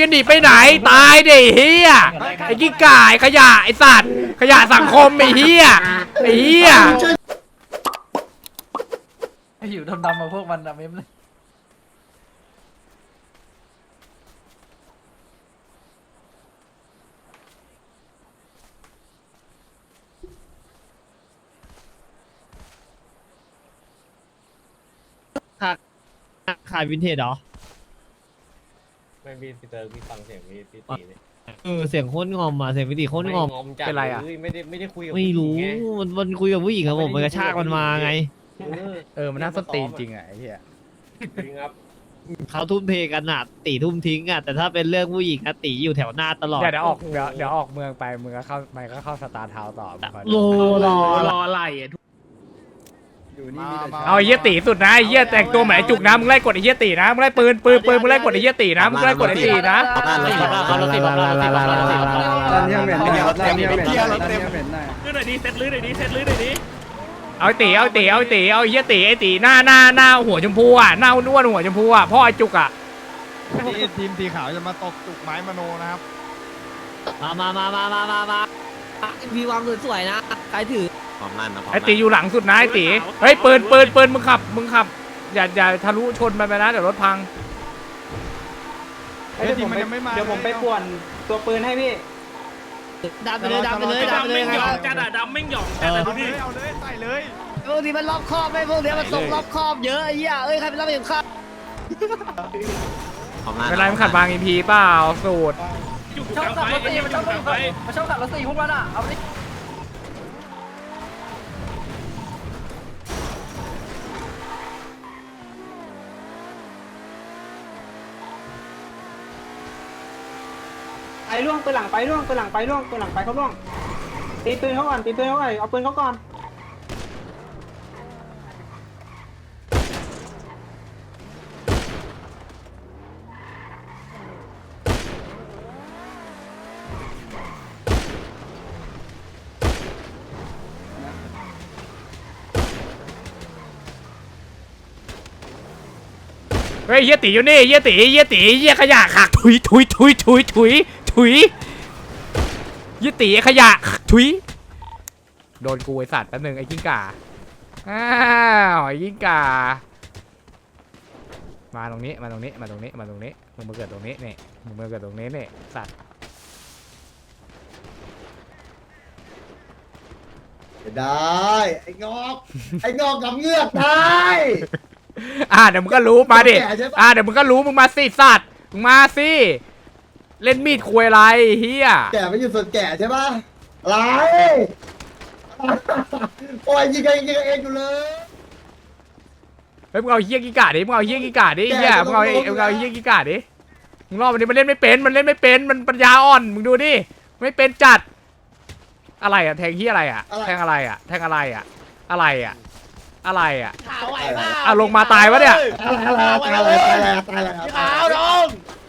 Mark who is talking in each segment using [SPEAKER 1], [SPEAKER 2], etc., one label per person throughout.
[SPEAKER 1] กันดิไปไหนตายดิเฮียไอ้กิ้งก่ายขยะไอ้สัตว์ขยะสังคมไอ้เฮียไอ้เฮีย
[SPEAKER 2] ไอ้อยู่ดำๆมาพวกมันอะเมมเลย
[SPEAKER 3] ขายวินเทจเหรอ
[SPEAKER 4] ไม่พี่พีเตอร์พี่ฟังเสียงพี่พี่ตีเนี่ย
[SPEAKER 3] เออเสียงโคตรงอมอะเสียงวินเทจโคตรงอม
[SPEAKER 4] งอมจัด
[SPEAKER 1] เป็นไรอะ
[SPEAKER 4] ลยไม่ได้ไม่ได้คุยกับ
[SPEAKER 3] ไม่รู้
[SPEAKER 4] ผู้หญิงไง
[SPEAKER 3] มันมันคุยกับผู้หญิงครับผมมันกระชากมันมาไง
[SPEAKER 4] เออ
[SPEAKER 1] เออมันน่าสนตีนจริงอะไอ้เฮีย
[SPEAKER 4] จริงครับ
[SPEAKER 3] เขาทุ่มเทกันอะตีทุ่มทิ้งอะแต่ถ้าเป็นเรื่องผู้หญิงอะตีอยู่แถวหน้าตลอด
[SPEAKER 1] เดี๋ยวเดี๋ยวออกเดี๋ยวเดี๋ยวออกเมืองไปมึงก็เข้ามันก็เข้าสตาร์ทาวน์ต่อมึงคอย
[SPEAKER 3] โล
[SPEAKER 1] ดู
[SPEAKER 3] รอ
[SPEAKER 5] รออะไรอะ
[SPEAKER 1] เอาไอ้เฮียตีสุดนะไอ้เฮียแต่งตัวเหมือนไอ้จุกนะมึงไล่กดไอ้เฮียตีนะมึงไล่ปืนปืนปืนมึงไล่กดไอ้เฮียตีนะมึงไล่กดไอ้ตีนะ
[SPEAKER 5] ลื้อหน่อยดีเซ็ตลื้อหน่อยดีเซ็ตลื้อหน่อยดี
[SPEAKER 1] เอาไอ้ตีเอาไอ้ตีเอาไอ้ตีเอาไอ้เฮียตีไอ้ตีหน้าหน้าหน้าหัวชมพูอะหน้าอ้วนๆหัวชมพูอะพ่อไอ้จุกอะ
[SPEAKER 6] นี่ทีมสีขาวจะมาตกจุกไม้มโนนะครับ
[SPEAKER 3] มามามามามามามาพี่วาง สวยๆนะใครถือ
[SPEAKER 1] ไอ้ตีอยู่หลังสุดนะไอ้ตีเฮ้ยปืนปืนปืนมึงขับมึงขับ อย่าอย่าทะลุชนมันไปนะเดี๋ยวรถพัง
[SPEAKER 6] เดี๋ยวทีมมันยังไม่มา
[SPEAKER 7] เดี๋ยวผมไปป่วนตัวปืนให้พี่
[SPEAKER 3] ดันไปเลยดันไปเลยดันไป
[SPEAKER 5] ดำ
[SPEAKER 3] เล
[SPEAKER 5] แม่
[SPEAKER 3] ย
[SPEAKER 5] ง
[SPEAKER 3] ค
[SPEAKER 5] หยอ
[SPEAKER 3] รั
[SPEAKER 5] ก
[SPEAKER 3] บ
[SPEAKER 5] จัดอะดำแม่งหยอก
[SPEAKER 6] เอ
[SPEAKER 5] จัด
[SPEAKER 6] อ
[SPEAKER 5] อะดู
[SPEAKER 6] เอาเล
[SPEAKER 5] ดิ
[SPEAKER 6] ยเอาเลยใส่เลย
[SPEAKER 3] พวกนี้มันรอบคอบไม่พวกนี้มันส่งรอบคอบเยอะไอ้เหี้ยเอ้ยใครเป็นรอบเข็มขัด
[SPEAKER 1] เป็นไรมันขัดวางอีพีเปล่าสูตร
[SPEAKER 5] อยู่
[SPEAKER 2] ช
[SPEAKER 5] ก
[SPEAKER 2] อบ
[SPEAKER 5] ลาง
[SPEAKER 2] ขับ
[SPEAKER 5] ไฟ
[SPEAKER 2] รถตี
[SPEAKER 5] ไอ้
[SPEAKER 2] มัน
[SPEAKER 5] อ
[SPEAKER 2] ชอยู่บ
[SPEAKER 5] กลางไฟ
[SPEAKER 2] มันชอบขับรถตีพวกมันอะ เอาไปดิ
[SPEAKER 7] ไปล่วงปืนหลังไปล่วงปืนหลังไปล่วงปืนหลังไปเขาล่วงตีปืนเขาก่อนตีปืนเขาก่อนเอาปืนเขาก่อน
[SPEAKER 1] เฮ้ยเฮียตีอยู่นี่เฮียตีเฮียตีเฮียขยะขักถุยถุยถุยถุยถุย ถุยเฮียตีขยะ ถุย โดนกูไอสัตว์แป๊บนึงไอ้กิ้งก่า อ้าวไอ้กิ้งก่า มาตรงนี้มาตรงนี้มาตรงนี้มาตรงนี้มึงมาเกิดตรงนี้นี่มึงมาเกิดตรงนี้นี่สัตว์
[SPEAKER 8] ได้ ไอ้งอกไอ้งอกกับเงือกได้
[SPEAKER 1] อ่าเดี๋ยวมึงก็รู้มาดิ
[SPEAKER 8] แก่ใช่ปะ
[SPEAKER 1] อ่าเดี๋ยวมึงก็รู้มึงมาสิสัตว์มึงมาสิ เล่นมีดคุยอะไรเฮีย
[SPEAKER 8] แก่ไม่อยู่ส่วนแก่ใช่ปะอะไรโอ้ยยิงกันยิงกันเองอยู่เลย
[SPEAKER 1] เฮ้ยมึงเอาเฮียกิกาดิมึงเอาเฮียกิกาดิ
[SPEAKER 8] แก
[SPEAKER 1] เฮีย
[SPEAKER 8] จะ
[SPEAKER 1] มึงเอา
[SPEAKER 8] ต้องลง
[SPEAKER 1] มึงเอา
[SPEAKER 8] อยู่แล้ว
[SPEAKER 1] เฮียกิกาดิมึงรอบมันนี้มันเล่นไม่เป็นมันเล่นไม่เป็นมันปัญญาอ่อนมึงดูดิไม่เป็นจัด อะไรอะแทงเฮียอะไรอะแทงอะไรอะแทงอะไรอะอะไรอะอะไรอะ
[SPEAKER 3] ขาวไหวเปล่า
[SPEAKER 1] อะลงมาตายวะเนี่ย
[SPEAKER 8] อะไรอะไรตายแล้วตายแล้วตายแล้ว
[SPEAKER 3] ขาวน้อง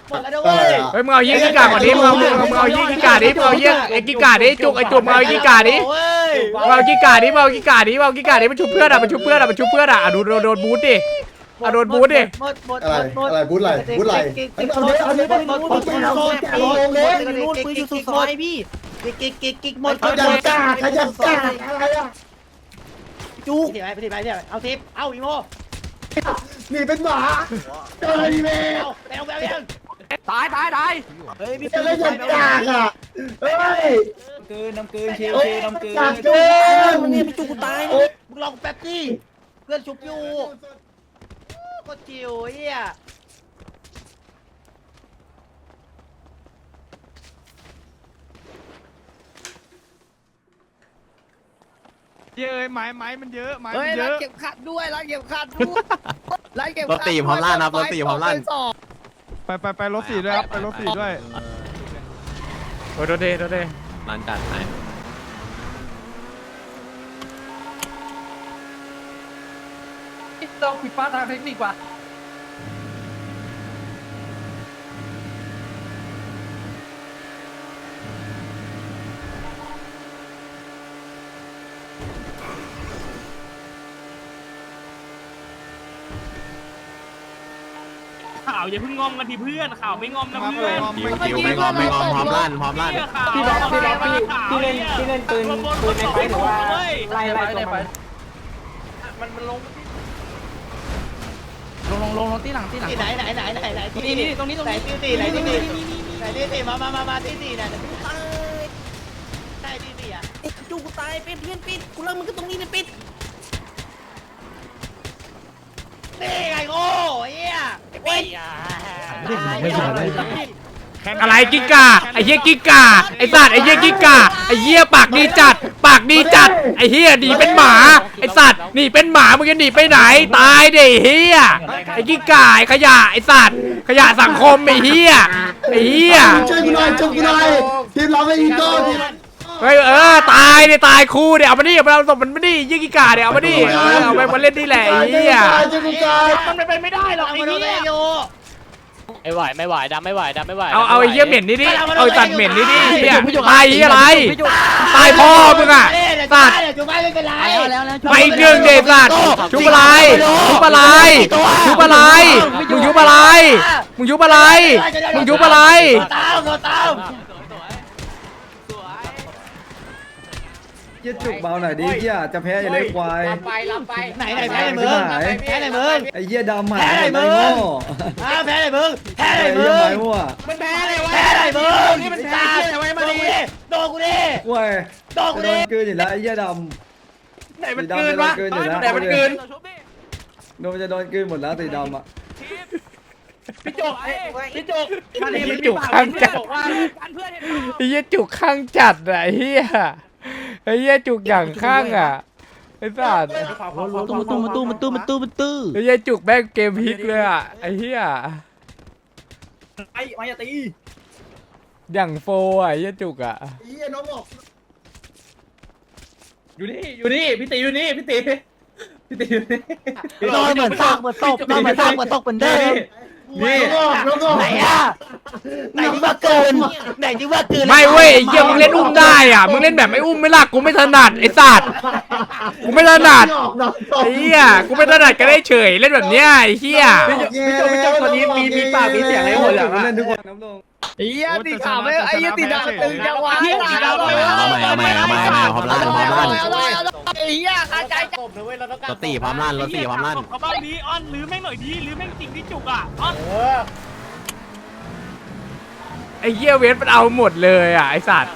[SPEAKER 3] หมดแล้วนะเว้ย
[SPEAKER 1] เฮ้ยมึงเอาเฮียกิกาก่อนดิมึงเอามึงเอามึงเอาเฮียกิกาดิมึงเอาเฮียไอ้กิกาดิจุกไอ้จุกมึงเอากิกาดิ
[SPEAKER 3] เว้ย
[SPEAKER 1] มึงเอากิกาดิมึงเอากิกาดิมึงเอากิกาดิมันชุบเพื่อนอะมันชุบเพื่อนอะมันชุบเพื่อนอะอะดูโดนโดนบูทดิอะโดนบูทดิ
[SPEAKER 3] หมดหมด
[SPEAKER 8] อะไร
[SPEAKER 3] หมด
[SPEAKER 8] อะไรบูทอะไรบูทอะไรไอ้เอาเลยเอาเลยเอาเลยเอาเลยเอาเลยเอาเลย
[SPEAKER 3] นู่นปืนอยู่สุดซอยพี่กิ๊กกิ๊กกิ๊กกิ๊กหมด
[SPEAKER 8] ขยับกล้าขยับกล้าอะไรอะ
[SPEAKER 3] จุกไปไปไปเนี่ยเอาทิปเอาอีโม
[SPEAKER 8] หนีเป็นหมาเจออีเมล
[SPEAKER 3] แบวแบวยัง ตายตายตายเฮ้ยพี่
[SPEAKER 8] จะขยับกล้าอะเฮ้ย
[SPEAKER 7] คืนน้ำคืนชิว
[SPEAKER 8] โอ้ย
[SPEAKER 7] ชิวน้ำคืน
[SPEAKER 8] กากเกิน
[SPEAKER 3] มึงเนี่ยพี่จุกกูตาย
[SPEAKER 8] โอ้ย
[SPEAKER 3] มึงลองแป๊บดิเพื่อนชุบอยู่ก็จิ๋วเฮีย
[SPEAKER 6] เยอะไม้ไม้มันเยอะไม้
[SPEAKER 3] เฮ้
[SPEAKER 6] มั
[SPEAKER 3] ย
[SPEAKER 6] นเย
[SPEAKER 3] ร้าน
[SPEAKER 6] อะ
[SPEAKER 3] เก็บขัดด้วยร้านเก็บขัดด้วยร้านเก็บขัด
[SPEAKER 4] รถตีพร้อมลั่นครับรถตีพร้อมลั่น
[SPEAKER 3] สอง
[SPEAKER 6] ไปไปไปรถสี่ด้วยครับ ไปรถสี่ด้วย
[SPEAKER 1] โอ้ยโดนเดโดนเด
[SPEAKER 4] ร้านจัดไหน
[SPEAKER 2] ต้องผิดพลาดทางเทคนิคว่ะ
[SPEAKER 5] อย่าเพิ่งงอมกันทีเพื่อนข่าวไม่งอมนะ
[SPEAKER 6] มา
[SPEAKER 5] เพื่อน
[SPEAKER 6] พร้อมไม่
[SPEAKER 9] คิวไม่งอมไม่งอมพร้อมลั่นพร้อมลั่น
[SPEAKER 7] พี่บ๊อบพี่บ๊อบพี่พี่เล่นพี่เล่นปืนปืนในไฟหรือว่าไล่ไล่ตัวมัน
[SPEAKER 4] มันมันลง
[SPEAKER 2] ลงลงลงลงที่หลังที่หลัง
[SPEAKER 3] ไหนไหนไหนไหนไหน
[SPEAKER 2] นี่นี่ตรงนี้ตรง
[SPEAKER 3] ไหน
[SPEAKER 2] นี้
[SPEAKER 3] ที่สี่ไหนที่สี่ไหนที่สี่มามามามาที่สี่เนี่ยใช่ที่สี่อะจูกูตายเป็นเพื่อนปิดกูเลิกมึงก็ตรงนี้เลยปิด นี่ไงโง่เฮียเว้ย
[SPEAKER 1] อะไรกิกาไอ้เหี้ยกิกาไอ้สัตว์ไอ้เหี้ยกิกาไอ้เหี้ยปากดีจัด ปากดีจัดไอ้เหี้ยหนีเป็นหมาไอ้สัตว์หนีเป็นหมามึงจะหนีไปไหนตายดิเหี้ยไอ้กิกาไอ้ขยะไอ้สัตว์ขยะสังคมไอ้เหี้ยไอ้เหี้ย
[SPEAKER 8] ช่วยกูหน่อยช่วยกูหน่อยทีมเราไม่อีโก้ทีม
[SPEAKER 1] เฮ้ยเออตายดิตายคู่เดี๋ยวเอามาดิเอามาเอาศพมันมาดิยี่กิกาเดี๋ยวเอามาดิเออเอาไปมาเล่นนี่แหละไอ้เหี้ย
[SPEAKER 8] ช่วยกูก่อน
[SPEAKER 5] มันเป็นไปไม่ได้หรอกไอ้
[SPEAKER 3] มาโดน
[SPEAKER 5] เหี้ย
[SPEAKER 3] โย
[SPEAKER 9] ไม่ไหวไม่ไหวดำไม่ไหวดำไม่ไหว
[SPEAKER 1] เอาเอาไอ้เหี้ยเหม็นนี่ดิเอาไอ้สัตว์เหม็นนี่ดิเหี้ยตายเหี้ยอะไรตายพ่อมึงอะสัตว์
[SPEAKER 3] จูไม่ไม่เป็นไร
[SPEAKER 1] ไปอีกหนึ่งเด็ดสัตว์ชุบอะไรชุบอะไรชุบอะไรมึงชุบอะไรมึงชุบอะไรมึงชุบอะไร
[SPEAKER 10] ยี่ยจุกเบาหน่อยดิเยี่ยจะแพ้อย่าเล่นควาย
[SPEAKER 4] ไปลำไป
[SPEAKER 3] ไหนไหนแพ้ไหนมึงแพ้ไหนมึง
[SPEAKER 10] ไอ้เยี่ยดำหมา
[SPEAKER 3] แพ้ไหนมึง อ้าวแพ้ไหนมึงแพ้ไหน
[SPEAKER 10] ไอ้
[SPEAKER 3] มึ
[SPEAKER 10] เยี่ย
[SPEAKER 3] ง
[SPEAKER 10] ไม้มั่ว
[SPEAKER 5] มันแพ้เลยวะ
[SPEAKER 3] แพ้ไหนมึง
[SPEAKER 5] นี่มันแพ้เลยอะไรวะมาดิ
[SPEAKER 3] โดนกูดิ
[SPEAKER 10] เว้ย
[SPEAKER 3] โดนกู
[SPEAKER 10] จะโด
[SPEAKER 3] ดิ
[SPEAKER 10] นกลืนอยู่แล้วไอ้เยี่ยด
[SPEAKER 5] ไหนำมันเกินวะไหนมันเกิน
[SPEAKER 10] โดนจะโดนกลืนหมดแล้วสีดำอะ
[SPEAKER 5] พี่จกพี่จกมัน
[SPEAKER 1] ไอ้
[SPEAKER 5] เห็น
[SPEAKER 1] เหี้ย
[SPEAKER 5] มัน
[SPEAKER 1] จุกข้างจัด
[SPEAKER 5] เพื่อนเห็นเปล่า
[SPEAKER 1] ไอ้เหี้ยจุกข้างจัดอะไอ้เหี้ย ไอ้เหี้ยจุกอย่างข้างอะไอ้สัตว์
[SPEAKER 3] ตู้ตู้มันตู้มันตู้มันตู้มันตู้
[SPEAKER 1] ไอ้เหี้ยจุกแม่งเกมพลิกเลยอะไอ้เหี้ย
[SPEAKER 5] ไอ้มาอย่าตี
[SPEAKER 1] อย่างโฟอะไอ้เหี้ยจุกอะ
[SPEAKER 8] ไอ้เหี้ยน้องบอก
[SPEAKER 5] อยู่นี่อยู่นี่พี่ตีอยู่นี่พี่ตีพี่ตีอยู่นี่
[SPEAKER 3] โดนเหมือนซากเหมือนตกโดนเหมือนซากเหมือนตกเหมือนเดิม
[SPEAKER 5] นี่
[SPEAKER 8] น้องบอกน้องบอก
[SPEAKER 3] ไหนอะไหนที่ว่าเกินไหนที่ว่าเกิน
[SPEAKER 1] ไม่เว้ยไอ้เหี้ยมึงเล่นอุ้มได้อะมึงเล่นแบบไม่อุ้มไม่ล่ะกูไม่ถนัดไอ้สัตว์กูไม่ถนัด
[SPEAKER 8] น้องบอกน้อง
[SPEAKER 1] ไอ้เหี้ยกูไม่ถนัดก็ได้เฉยเล่นแบบเนี้ยไอ้เหี้ย
[SPEAKER 8] พี่จบพี่จบตอนนี้มีมีปากมีเสียงอะไรหมด
[SPEAKER 10] เล่
[SPEAKER 8] อะ
[SPEAKER 10] นเล่นทุกวันน้ำลง
[SPEAKER 6] ไอ้เหี้ยตีขาวไม่ไอ้เหี้ยตีดำตึงจังวะ
[SPEAKER 5] เหี้ยตีดำเลย
[SPEAKER 9] เอาใหม่เอาใหม่เอาใหม่เอาใหม่พร้อมลั่นพร้อมลั่น
[SPEAKER 6] ไอ้เหี้ยขาใจ
[SPEAKER 4] กบนะเว้ยเราต้องการ
[SPEAKER 9] รถตีพร้อมลั่นรถตีพร้อมลั่น
[SPEAKER 5] เขาบ้างดีอ้อนหรือแม่งหน่อยดีหรือแม่งจริงที่จุกอะอ้อน
[SPEAKER 4] เออ
[SPEAKER 1] ไอ้เหี้ยเวทมันเอาหมดเลยอะไอ้สัตว์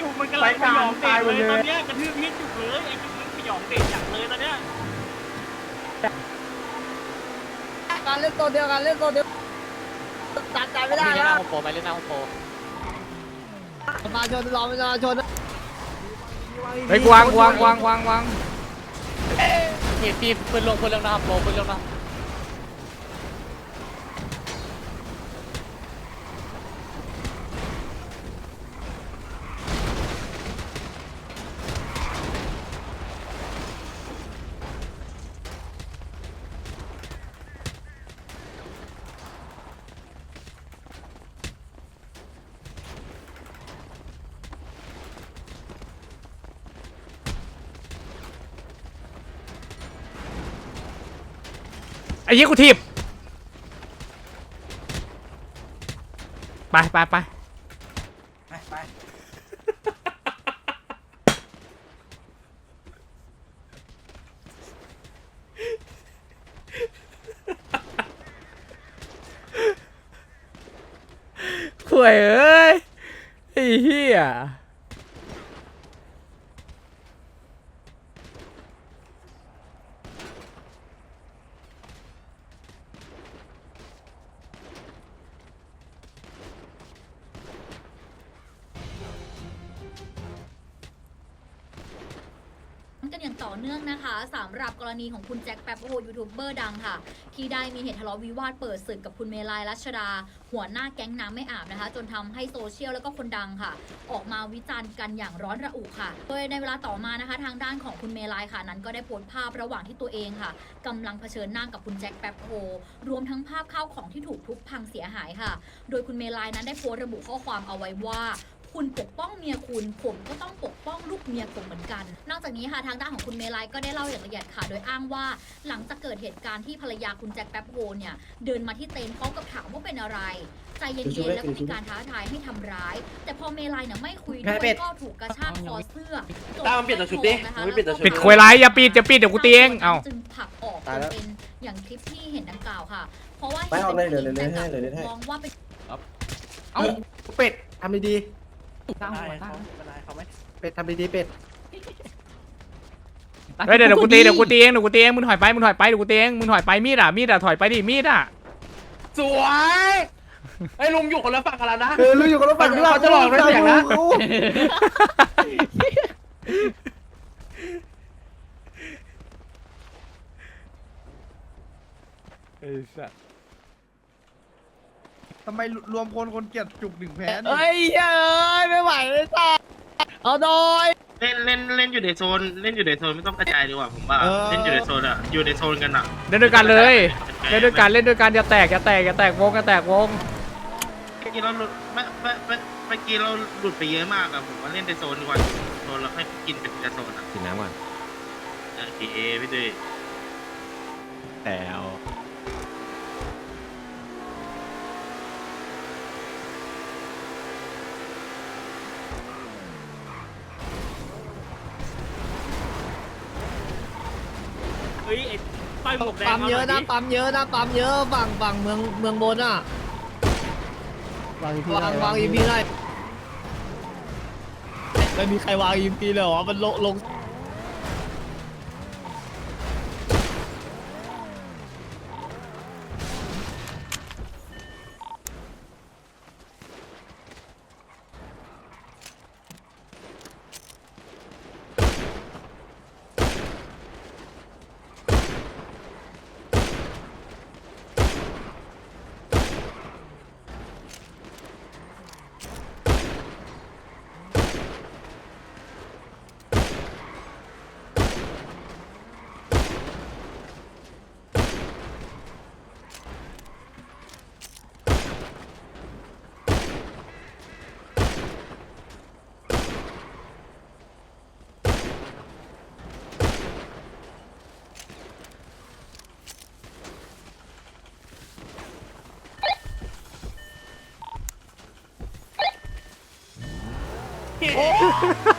[SPEAKER 5] จุกมันกำลังสยองเตะเลยตอนเนี้ยกระทืบพี่จุกเลยไอ้จุกมันสยองเตะจัดเลยตอนเนี้ย
[SPEAKER 6] การเล่นตัวเดียวกันเล่นตัวเดียว ตัดใจไม่ได้นะ
[SPEAKER 9] โปรไปเล่นหน้าโปร
[SPEAKER 6] มาชนรอประชาชน
[SPEAKER 1] ไปกวางกวางกวางกวางกวาง
[SPEAKER 9] พี่พี่ปืนลงปืนลงหน้าโปรปืนลงหน้า
[SPEAKER 1] ไอ้ยี่กูทีบไปไปไป
[SPEAKER 2] ไป
[SPEAKER 11] ต่อเนื่องนะคะสำหรับกรณีของคุณแจ็คแป๊บโฮยูทูบเบอร์ดังค่ะ ที่ได้มีเหตุทะเลาะวิวาทเปิดศึกกับคุณเมลายรัชดา หัวหน้าแก๊งน้ำไม่อาบนะคะ จนทำให้โซเชียลแล้วก็คนดังค่ะ ออกมาวิจารณ์กันอย่างร้อนระอุค่ะ โดยในเวลาต่อมานะคะทางด้านของคุณเมลายค่ะ นั้นก็ได้โพสต์ภาพระหว่างที่ตัวเองค่ะกำลังเผชิญหน้ากับคุณแจ็คแป๊บโฮรวมทั้งภาพข้าวของที่ถูกทุบพังเสียหายค่ะ โดยคุณเมลายนั้นได้โพสต์ระบุข้อความเอาไว้ว่า คคุณปกป้องเมียคุณ ผมก็ต้องปกป้องลูกเมียผมเหมือนกัน นอกจากนี้ค่ะทางด้านของคุณเมลัยก็ได้เล่าอย่างละเอียดค่ะ โดยอ้างว่าหลังจากเกิดเหตุการณ์ที่ภรรยาคุณแจ็คแป๊บโฮเนี่ยเดินมาที่เต็นท์พร้อมกับถามว่าเป็นอะไร ใจเย็นๆแล้วก็มีการท้าทายให้ทำร้าย แต่พอเมลัยเนี่ยไม่คุยด้วยก็ถูกกระชากคอเสื้อจ
[SPEAKER 3] ตามเปลี่ยนตัวชุดดิ
[SPEAKER 11] นะคะ
[SPEAKER 3] ไม่เปลี่ยนตัวชุด
[SPEAKER 1] ปิดควยไรอย่าปิดอย่าปิดเดี๋ยวกูตีเองเอ้า
[SPEAKER 11] จึงผลักออกจนเป็นอย่างคลิปที่เห็นดังกล่าวค่ะ เพราะว่า
[SPEAKER 8] ไปออกเลยเดี๋ยว
[SPEAKER 11] ห็น
[SPEAKER 8] เดี๋ยว
[SPEAKER 11] แจ็ค
[SPEAKER 8] เดี๋ยวเดี๋ยว
[SPEAKER 11] มองว่าเป็น
[SPEAKER 1] เอ้า
[SPEAKER 8] เป็ดทำดี
[SPEAKER 2] ตั้งหัวตั้ง
[SPEAKER 8] ๆเป็ดทำดีๆเป็ด
[SPEAKER 1] เฮ้ยเดี๋ยวเดี๋ยวกูตีเดี๋ยวกูตีเองเดี๋ยวกูตีเองมึงถอยไปมึงถอยไปเดี๋ยวกูตีเองมึงถอยไปมีดอะมีดอะถอยไปดิมีดอะ
[SPEAKER 3] สวยไอ้ลุงอยู่คนละฝั่งกันแล้วนะ
[SPEAKER 8] เออรู้อยู่กับรถฝั่ง
[SPEAKER 3] เขาจะหลอกด้วยเสียงนะ
[SPEAKER 1] ไอ้สัส
[SPEAKER 10] ทำไมรวมคนคนเกลียดจุกหนึ่งแพ้
[SPEAKER 6] เฮ้ยเอ้ยไม่ไหวเลยจ้าเอาหน่อย
[SPEAKER 5] เล่นเล่นเล่นอยู่ในโซนเล่นอยู่ในโซนไม่ต้องกระจายดีกว่าผมว่าเล่นอยู่ในโซนอะอยู่ในโซนกันอะ
[SPEAKER 1] เล่นด้วยกันเลยเล่นด้วยกันเล่นด้วยกันอย่าแตกอย่าแตกอย่าแตกวงอย่าแตกวง
[SPEAKER 5] เมื่อกี้เราหลุดเมื่อเมื่อเมื่อเมื่อกี้เราหลุดไปเยอะมากอะผมว่าเล่นในโซนดีกว่าโซนเราให้กินเป็นแต่โซนอะ
[SPEAKER 4] กินน้ำก่อน
[SPEAKER 5] โอเคพี่ดุย
[SPEAKER 4] แต่ว
[SPEAKER 5] เฮ้ยไอ้ป้ายหมวกแดง
[SPEAKER 6] ปั๊มเยอะนะปั๊มเยอะนะปั๊มเยอะฝั่งฝั่งเมืองเมืองบนอะ
[SPEAKER 8] วางอีพี
[SPEAKER 6] วางวางอีพีได้ไม่มีใครวางอีพีเลยเหรอมันลงลง 어?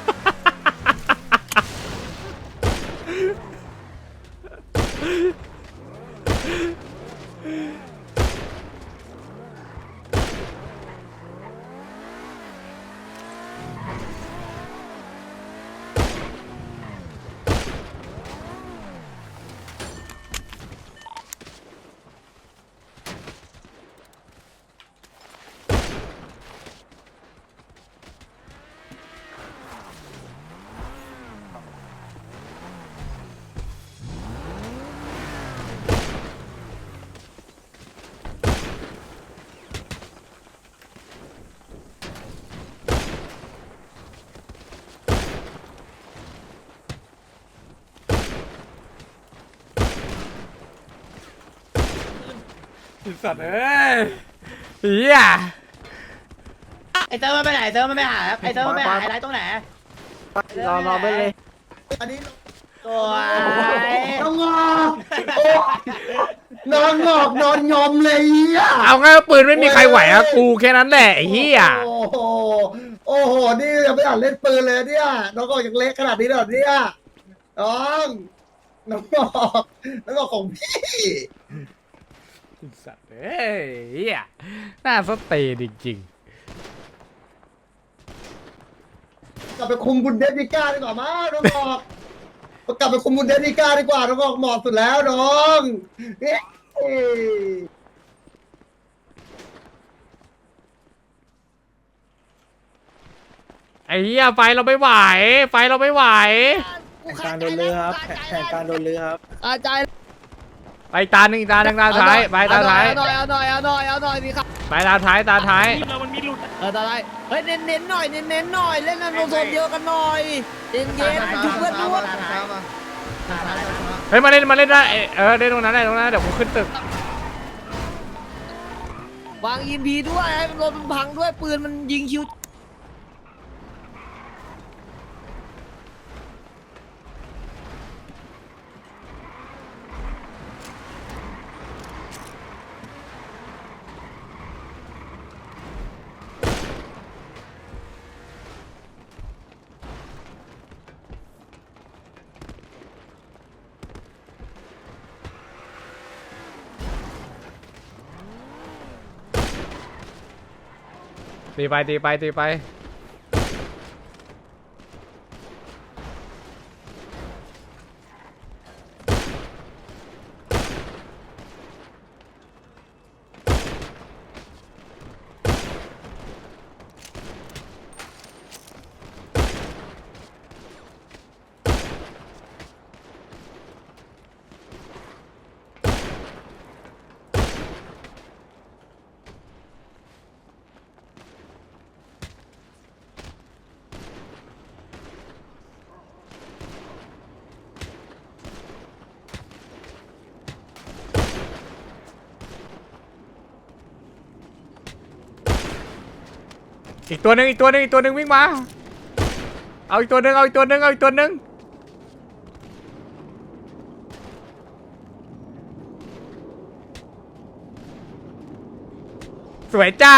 [SPEAKER 1] สัตว์เอ้ยเฮีย
[SPEAKER 3] ไอ้เติร์มันไปไหนเติร์มันไปหาไอ้เติร์มันไปหาไอ้ไรตรงไหน
[SPEAKER 8] รอรอไปเลยอันนี้
[SPEAKER 3] สวย
[SPEAKER 8] น้องงอกโอ้นอนงอกนอนยอมเลยอะ
[SPEAKER 1] เอาไงปืนไม่มีใครไหวอะกูแค่นั้นแหละไอ้เฮีย
[SPEAKER 8] โอ้โหโอ้โหนี่ยังไม่อ่านเล่นปืนเลยเนี่ยน้องงอกยังเล็กขนาดนี้เลยเหรอเนี่ยน้องน้องงอกน้องงอกของพี่
[SPEAKER 1] สัตว์เอ้ยเฮียน่าสเตย์จริง
[SPEAKER 8] กลับไปคุมบุนเดสนิก้าดีกว่ามั้งน้องงอกกลับไปคุมบุนเดสนิก้าดีกว่าน้องงอกเหมาะสุดแล้วน้องเฮ้ย
[SPEAKER 1] ๆไอ้เฮียไฟเราไม่ไหว ไฟเราไม่ไหว
[SPEAKER 6] การโดนเรือครับแผนการโดนเรือครับ อาจารย์
[SPEAKER 1] ไปตาหนึ่งตาหนึ่งตาท้ายไปตาท้าย
[SPEAKER 6] เอาหน่อยเอาหน่อยเอาหน่อยเอาหน่อยสิครับ
[SPEAKER 1] ไปตาท้ายตาท้าย
[SPEAKER 5] ทีมเรามันมีหลุด
[SPEAKER 6] เออตาได้เฮ้ยเน้นเน้นๆหน่อยเน้นเน้นๆหน่อยเล่นกันโซนเดียวกันหน่อยเย็นเย็นๆจุกเพื่อนด้วย
[SPEAKER 1] เฮ้ยมาเล่นมาเล่นได้เอ้ยเออเล่นตรงนั้นได้ตรงนั้นเดี๋ยวกูขึ้นตึก
[SPEAKER 6] วางอินพีด้วยให้มันรถมันพังด้วยปืนมันยิงคิว
[SPEAKER 1] ตีไปตีไปตีไป อีกตัวหนึ่งอีกตัวหนึ่งอีกตัวหนึ่งวิ่งมา เอาอีกตัวหนึ่งเอาอีกตัวหนึ่งเอาอีกตัวหนึ่งสวยจ้า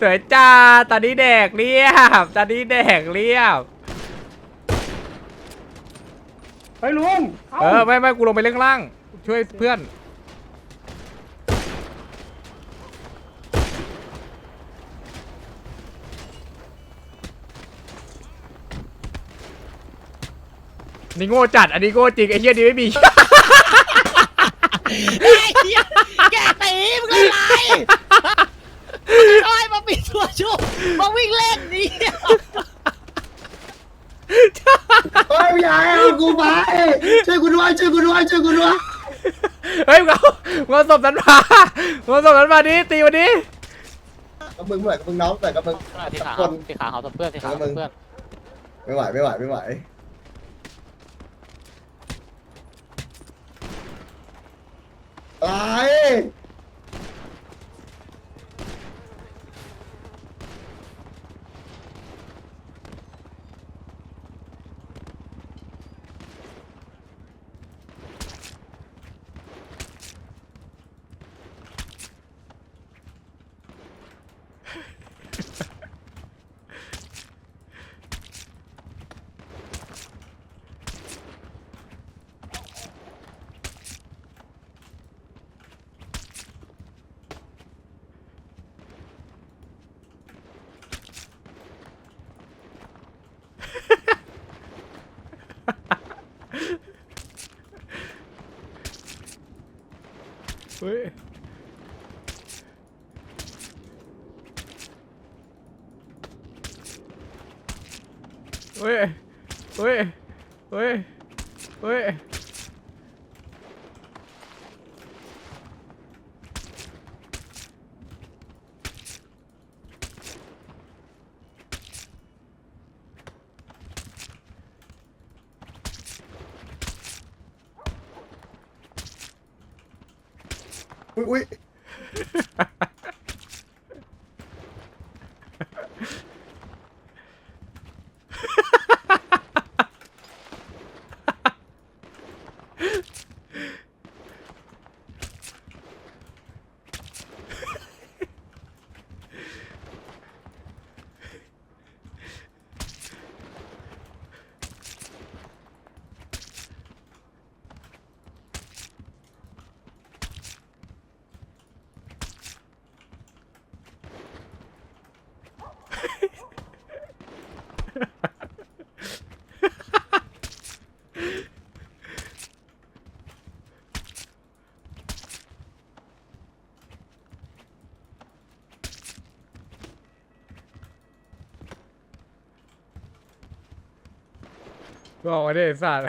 [SPEAKER 1] สวยจ้า ตอนนี้แดกเรียบ ตอนนี้แดกเรียบ
[SPEAKER 7] เฮ้ยลุง
[SPEAKER 1] เออไม่ไม่กูลงไปเล่างล่าง ช่วยเพื่อน นี่โง่จัด อันนี้โง่จริงไอ้เหี้ยนี่ไม่มี
[SPEAKER 6] แกตีมึงอะไรไอ้มาปิดตัวชุบมาวิ่งเล่นนี่
[SPEAKER 8] เฮ้ยอย่าให้เอากูไปช่วยกูด้วยช่วยกูด้วยช่วยกูด้วย
[SPEAKER 1] เฮ้ยมึงเอามึงเอาศพนั้นมามึงเอาศพนั้นมาดิตีวันนี้
[SPEAKER 8] กับมึงเหมือนกับมึงน้องแต่กับมึง
[SPEAKER 9] ที่ขา
[SPEAKER 8] คน
[SPEAKER 9] ที่ขาเขาตัวเพื่อนที่ขาเขาตัวเพื่อน
[SPEAKER 8] ไม่ไหวไม่ไหวไม่ไหว อะไร
[SPEAKER 1] เฮ้ยเฮ้ยเฮ้ยเฮ้ยเฮ้ย
[SPEAKER 8] อุ้ยอุ้ย ก็ออกมาดิไอ้สัตว์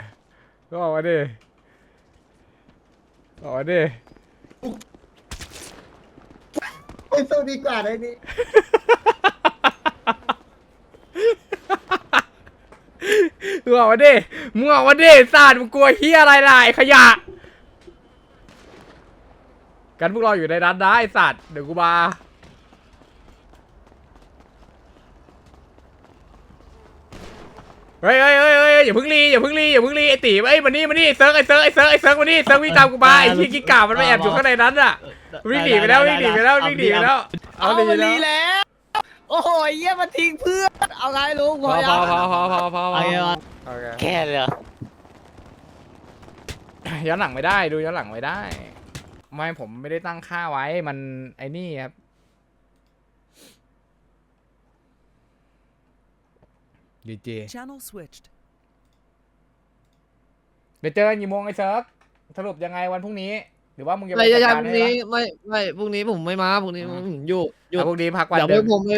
[SPEAKER 8] ก็ออกมาดิออกมาดิไปสู้ดีกว่าเลยนี่
[SPEAKER 1] มึงออกมาดิมึงออกมาดิไอ้สัตว์มึงกลัวเฮียอะไรล่ะไอ้ขยะ กันพวกเราอยู่ในนั้นนะไอ้สัตว์เดี๋ยวกูมาเฮ้ยเฮ้ยเฮ้ยเฮ้ย อย่าพึ่งรีอย่าพึ่งรีอย่าพึ่งรีไอตีไอ้มันนี่มันนี่เซิร์กไอเซิร์ฟไอเซิร์กไอเซิร์ฟมันนี่เซิร์ฟวิ่งตามกูมาไอ้ที่กิ๊กก่ามันไปแอบอยู่ข้างในนั้นอะวิ่งหนีไปแล้ววิ่งหนีไปแล้ววิ่งหนีไปแล้ว
[SPEAKER 6] เอา
[SPEAKER 1] หนีแล้ว
[SPEAKER 6] โอ้ยเยี่ยมันทิ้งเพื่อนเอาไงลุง
[SPEAKER 1] พอพอพอพอพอพอ
[SPEAKER 9] แค่เหรอ
[SPEAKER 1] ย้อนหลังไม่ได้ดูย้อนหลังไม่ได้ ไม่ผมไม่ได้ตั้งค่าไว้มันไอ้นี่ครับดีเจ
[SPEAKER 6] Channel switched
[SPEAKER 1] ดี๋ยวเจอกันกี่โมงไอ้เซิร์ฟสรุปยังไงวันพรุ่งนี้ หรือว่ามึงจะป
[SPEAKER 6] ไม่
[SPEAKER 1] จัด
[SPEAKER 6] ใช่
[SPEAKER 1] การ
[SPEAKER 6] พรุ่ง
[SPEAKER 1] ให้
[SPEAKER 6] นี้
[SPEAKER 1] ปะ
[SPEAKER 6] ไม่ไม่พรุ่งนี้ผมไม่มาพรุ่งนี้ผมอยู่อยู่
[SPEAKER 1] อะพรุ่งนี้พักวัน
[SPEAKER 6] เดี๋ยว
[SPEAKER 1] เดิม
[SPEAKER 6] ผมไป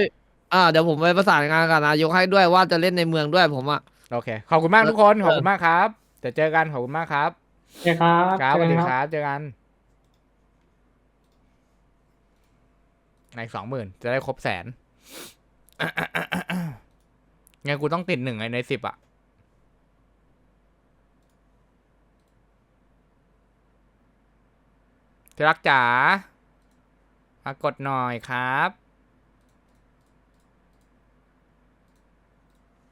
[SPEAKER 6] อ่าเดี๋ยวผมไปประสานงานกับนายกให้ด้วยว่าจะเล่นในเมืองด้วยผมอะ
[SPEAKER 1] โอเคขอบคุณมากทุกคนขอบคุณมากครับเดี๋ยวเจอกันขอบคุณมากครับ
[SPEAKER 7] โอเคครับ
[SPEAKER 1] ครับส
[SPEAKER 7] เจอ
[SPEAKER 1] วัส
[SPEAKER 7] กัน
[SPEAKER 1] ดี
[SPEAKER 7] ครับ
[SPEAKER 1] ครับเจอกันในสองหมื่นจะได้ครบแสน ไงกูต้องติดหนึ่งในสิบอะ ที่รักจ๋ากดหน่อยครับ